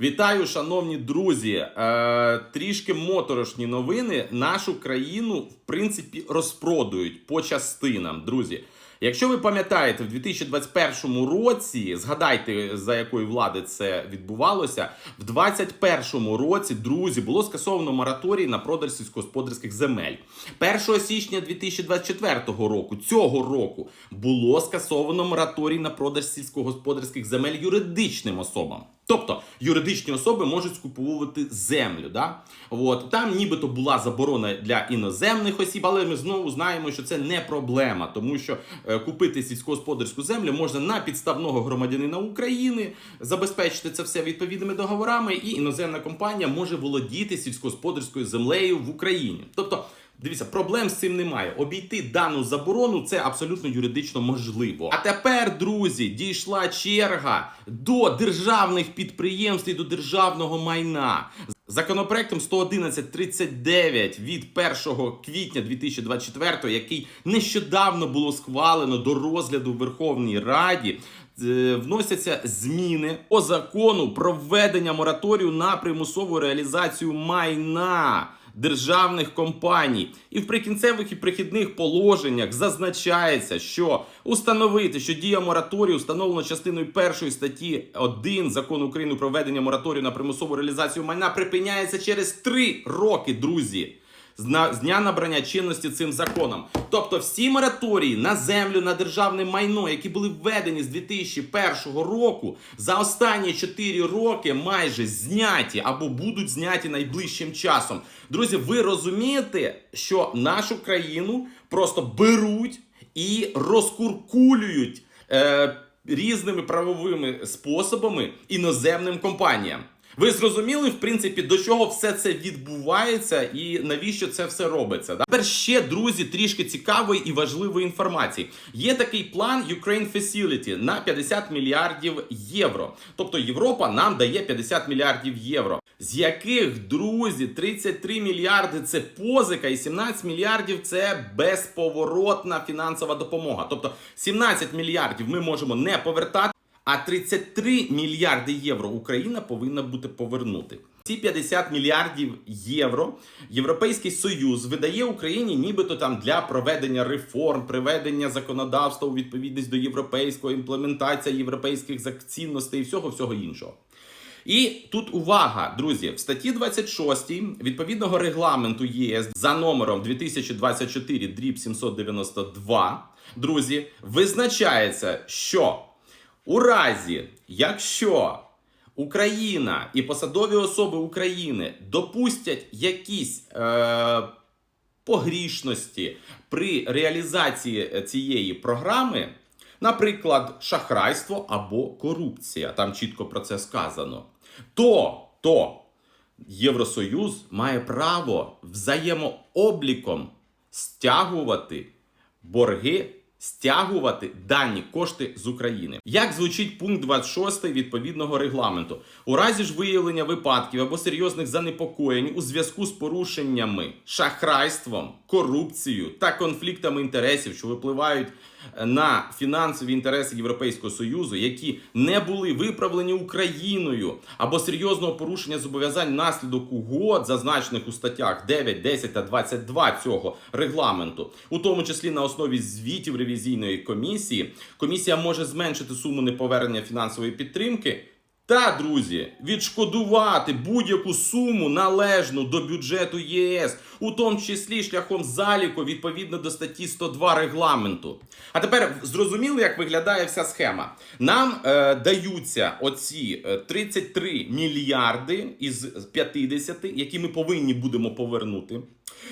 Вітаю, шановні друзі. Е, трішки моторошні новини. Нашу країну, в принципі, розпродують по частинам, друзі. Якщо ви пам'ятаєте, в 2021 році, згадайте, за якої влади це відбувалося, в 2021 році, друзі, було скасовано мораторій на продаж сільськогосподарських земель. 1 січня 2024 року, цього року, було скасовано мораторій на продаж сільськогосподарських земель юридичним особам. Тобто юридичні особи можуть скуповувати землю. Да? От. Там нібито була заборона для іноземних осіб, але ми знову знаємо, що це не проблема, тому що е, купити сільськогосподарську землю можна на підставного громадянина України, забезпечити це все відповідними договорами, і іноземна компанія може володіти сільськогосподарською землею в Україні. Тобто. Дивіться, проблем з цим немає. Обійти дану заборону це абсолютно юридично можливо. А тепер, друзі, дійшла черга до державних підприємств і до державного майна. Законопроектом 11139 від 1 квітня 2024, який нещодавно було схвалено до розгляду в Верховній Раді. е, Вносяться зміни по закону про введення мораторію на примусову реалізацію майна державних компаній. І в прикінцевих і прихідних положеннях зазначається, що установити, що дія мораторію встановлена частиною першої статті 1 закону України про введення мораторію на примусову реалізацію майна припиняється через 3 роки, друзі. З дня набрання чинності цим законом. Тобто всі мораторії на землю, на державне майно, які були введені з 2001 року, за останні 4 роки майже зняті або будуть зняті найближчим часом. Друзі, ви розумієте, що нашу країну просто беруть і розкуркулюють е, різними правовими способами іноземним компаніям. Ви зрозуміли, в принципі, до чого все це відбувається і навіщо це все робиться? Да? Тепер ще, друзі, трішки цікавої і важливої інформації. Є такий план Ukraine Facility на 50 мільярдів євро. Тобто Європа нам дає 50 мільярдів євро. З яких, друзі, 33 мільярди це позика, і 17 мільярдів це безповоротна фінансова допомога. Тобто 17 мільярдів ми можемо не повертати. А 33 мільярди євро Україна повинна бути повернути. Ці 50 мільярдів євро Європейський Союз видає Україні, нібито там для проведення реформ, приведення законодавства у відповідність до європейського імплементація європейських цінностей і всього всього іншого. І тут увага, друзі, в статті 26 відповідного регламенту ЄС за номером 2024 дріб 792, друзі, визначається, що у разі, якщо Україна і посадові особи України допустять якісь е, погрішності при реалізації цієї програми, наприклад, шахрайство або корупція, там чітко про це сказано, то, то Євросоюз має право взаємообліком стягувати борги, стягувати дані кошти з України. Як звучить пункт 26 відповідного регламенту? У разі ж виявлення випадків або серйозних занепокоєнь у зв'язку з порушеннями, шахрайством, корупцією та конфліктами інтересів, що випливають на фінансові інтереси Європейського Союзу, які не були виправлені Україною, або серйозного порушення зобов'язань наслідок угод, зазначених у статтях 9, 10 та 22 цього регламенту, у тому числі на основі звітів ревізійної комісії, комісія може зменшити суму неповернення фінансової підтримки. Та, друзі, відшкодувати будь-яку суму належну до бюджету ЄС, у тому числі шляхом заліку відповідно до статті 102 регламенту. А тепер зрозуміли, як виглядає вся схема. Нам е, даються оці е, 33 мільярди із 50, які ми повинні будемо повернути.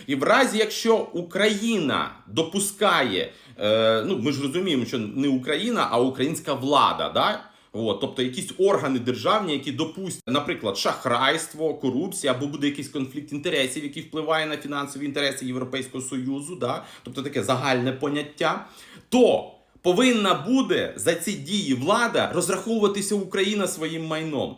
І в разі, якщо Україна допускає, е, ну ми ж розуміємо, що не Україна, а українська влада, да? От, тобто якісь органи державні, які допустять, наприклад, шахрайство, корупція або буде якийсь конфлікт інтересів, який впливає на фінансові інтереси Європейського Союзу, да? тобто таке загальне поняття, то повинна буде за ці дії влада розраховуватися Україна своїм майном.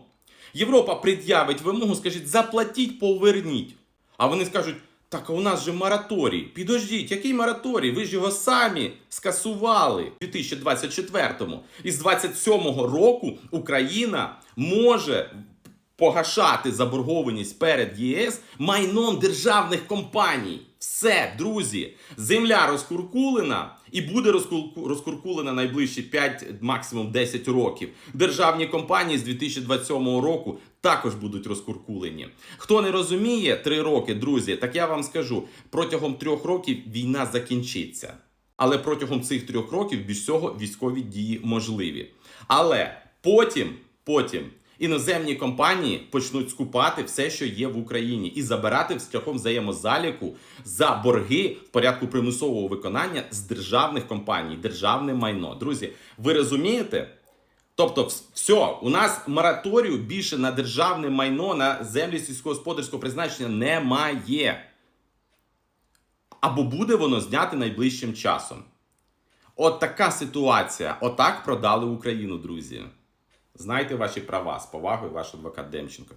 Європа пред'явить вимогу, скажіть, заплатіть, поверніть. А вони скажуть. Так, а у нас же мораторій. Підождіть, який мораторій? Ви ж його самі скасували в 2024-му. І з 27-го року Україна може погашати заборгованість перед ЄС майном державних компаній. Все, друзі, земля розкуркулена і буде розкурку- розкуркулена найближчі 5, максимум 10 років. Державні компанії з 2027 року також будуть розкуркулені. Хто не розуміє 3 роки, друзі, так я вам скажу: протягом трьох років війна закінчиться. Але протягом цих трьох років більш всього військові дії можливі. Але потім, потім іноземні компанії почнуть скупати все, що є в Україні, і забирати шляхом взаємозаліку за борги в порядку примусового виконання з державних компаній, державне майно. Друзі, ви розумієте? Тобто, все, у нас мораторію більше на державне майно на землі сільськогосподарського призначення немає. Або буде воно зняте найближчим часом. От така ситуація. Отак продали Україну, друзі. Знайте ваші права. З повагою, ваш адвокат Демченко.